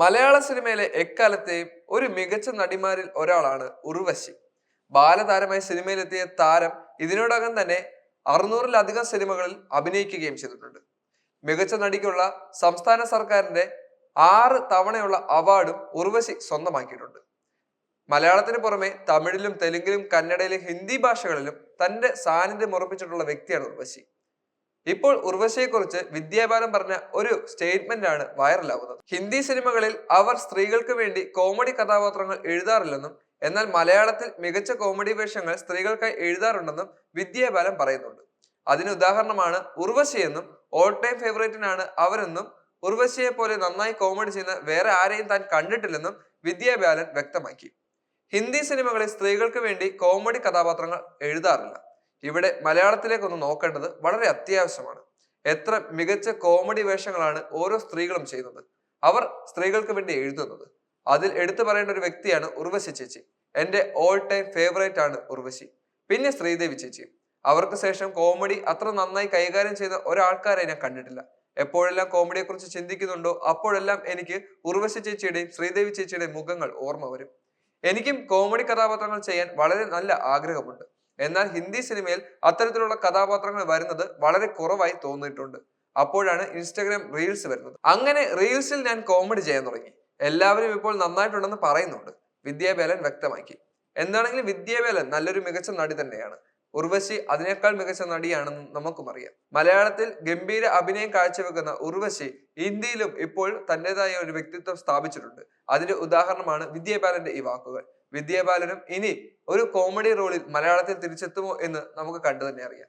മലയാള സിനിമയിലെ എക്കാലത്തെയും ഒരു മികച്ച നടിമാരിൽ ഒരാളാണ് ഉർവശി. ബാലതാരമായി സിനിമയിലെത്തിയ താരം ഇതിനോടകം തന്നെ അറുന്നൂറിലധികം സിനിമകളിൽ അഭിനയിക്കുകയും ചെയ്തിട്ടുണ്ട്. മികച്ച നടിക്കുള്ള സംസ്ഥാന സർക്കാരിന്റെ ആറ് തവണയുള്ള അവാർഡും ഉർവശി സ്വന്തമാക്കിയിട്ടുണ്ട്. മലയാളത്തിന് പുറമെ തമിഴിലും തെലുങ്കിലും കന്നഡയിലും ഹിന്ദി ഭാഷകളിലും തന്റെ സാന്നിധ്യം ഉറപ്പിച്ചിട്ടുള്ള വ്യക്തിയാണ് ഉർവശി. ഇപ്പോൾ ഉർവശയെക്കുറിച്ച് വിദ്യാബാലൻ പറഞ്ഞ ഒരു സ്റ്റേറ്റ്മെന്റ് ആണ് വൈറലാകുന്നത് ഹിന്ദി സിനിമകളിൽ അവർ സ്ത്രീകൾക്ക് വേണ്ടി കോമഡി കഥാപാത്രങ്ങൾ എഴുതാറില്ലെന്നും എന്നാൽ മലയാളത്തിൽ മികച്ച കോമഡി വേഷങ്ങൾ സ്ത്രീകൾക്കായി എഴുതാറുണ്ടെന്നും വിദ്യാബാലൻ പറയുന്നുണ്ട്. അതിന് ഉദാഹരണമാണ് ഉർവശിയെന്നും ഓൾ ടൈം ഫേവറേറ്റിനാണ് അവരെന്നും ഉർവശിയെ പോലെ നന്നായി കോമഡി ചെയ്യുന്ന വേറെ ആരെയും താൻ കണ്ടിട്ടില്ലെന്നും വിദ്യാബാലൻ വ്യക്തമാക്കി. ഹിന്ദി സിനിമകളിൽ സ്ത്രീകൾക്ക് വേണ്ടി കോമഡി കഥാപാത്രങ്ങൾ എഴുതാറില്ല. ഇവിടെ മലയാളത്തിലേക്ക് ഒന്ന് നോക്കേണ്ടത് വളരെ അത്യാവശ്യമാണ്. എത്ര മികച്ച കോമഡി വേഷങ്ങളാണ് ഓരോ സ്ത്രീകളും ചെയ്യുന്നത്. അവർ സ്ത്രീകൾക്ക് വേണ്ടി എഴുതുന്നത്. അതിൽ എടുത്തു പറയേണ്ട ഒരു വ്യക്തിയാണ് ഉർവശി ചേച്ചി. എന്റെ ഓൾ ടൈം ഫേവറേറ്റ് ആണ് ഉർവശി. പിന്നെ ശ്രീദേവി ചേച്ചി. അവർക്ക് ശേഷം കോമഡി അത്ര നന്നായി കൈകാര്യം ചെയ്ത ഒരാൾക്കാരെ ഞാൻ കണ്ടിട്ടില്ല. എപ്പോഴെല്ലാം കോമഡിയെ കുറിച്ച് ചിന്തിക്കുന്നുണ്ടോ അപ്പോഴെല്ലാം എനിക്ക് ഉർവശി ചേച്ചിയുടെയും ശ്രീദേവി ചേച്ചിയുടെയും മുഖങ്ങൾ ഓർമ്മ വരും. എനിക്കും കോമഡി കഥാപാത്രങ്ങൾ ചെയ്യാൻ വളരെ നല്ല ആഗ്രഹമുണ്ട്. എന്നാൽ ഹിന്ദി സിനിമയിൽ അത്തരത്തിലുള്ള കഥാപാത്രങ്ങൾ വരുന്നത് വളരെ കുറവായി തോന്നിയിട്ടുണ്ട്. അപ്പോഴാണ് ഇൻസ്റ്റാഗ്രാം റീൽസ് വരുന്നത്. അങ്ങനെ റീൽസിൽ ഞാൻ കോമഡി ചെയ്യാൻ തുടങ്ങി. എല്ലാവരും ഇപ്പോൾ നന്നായിട്ടുണ്ടെന്ന് പറയുന്നുണ്ട്. വിദ്യാബേലൻ വ്യക്തമാക്കി. എന്താണെങ്കിലും വിദ്യാബേലൻ നല്ലൊരു മികച്ച നടി തന്നെയാണ്. ഉർവശി അതിനേക്കാൾ മികച്ച നടിയാണെന്ന് നമുക്കും അറിയാം മലയാളത്തിൽ ഗംഭീര അഭിനയം കാഴ്ചവെക്കുന്ന ഉർവശി ഹിന്ദിയിലും ഇപ്പോൾ തന്റേതായ ഒരു വ്യക്തിത്വം സ്ഥാപിച്ചിട്ടുണ്ട്. അതിന്റെ ഉദാഹരണമാണ് വിദ്യാബാലന്റെ ഈ വാക്കുകൾ. വിദ്യാബാലനും ഇനി ഒരു കോമഡി റോളിൽ മലയാളത്തിൽ തിരിച്ചെത്തുമോ എന്ന് നമുക്ക് കണ്ടു തന്നെ അറിയാം.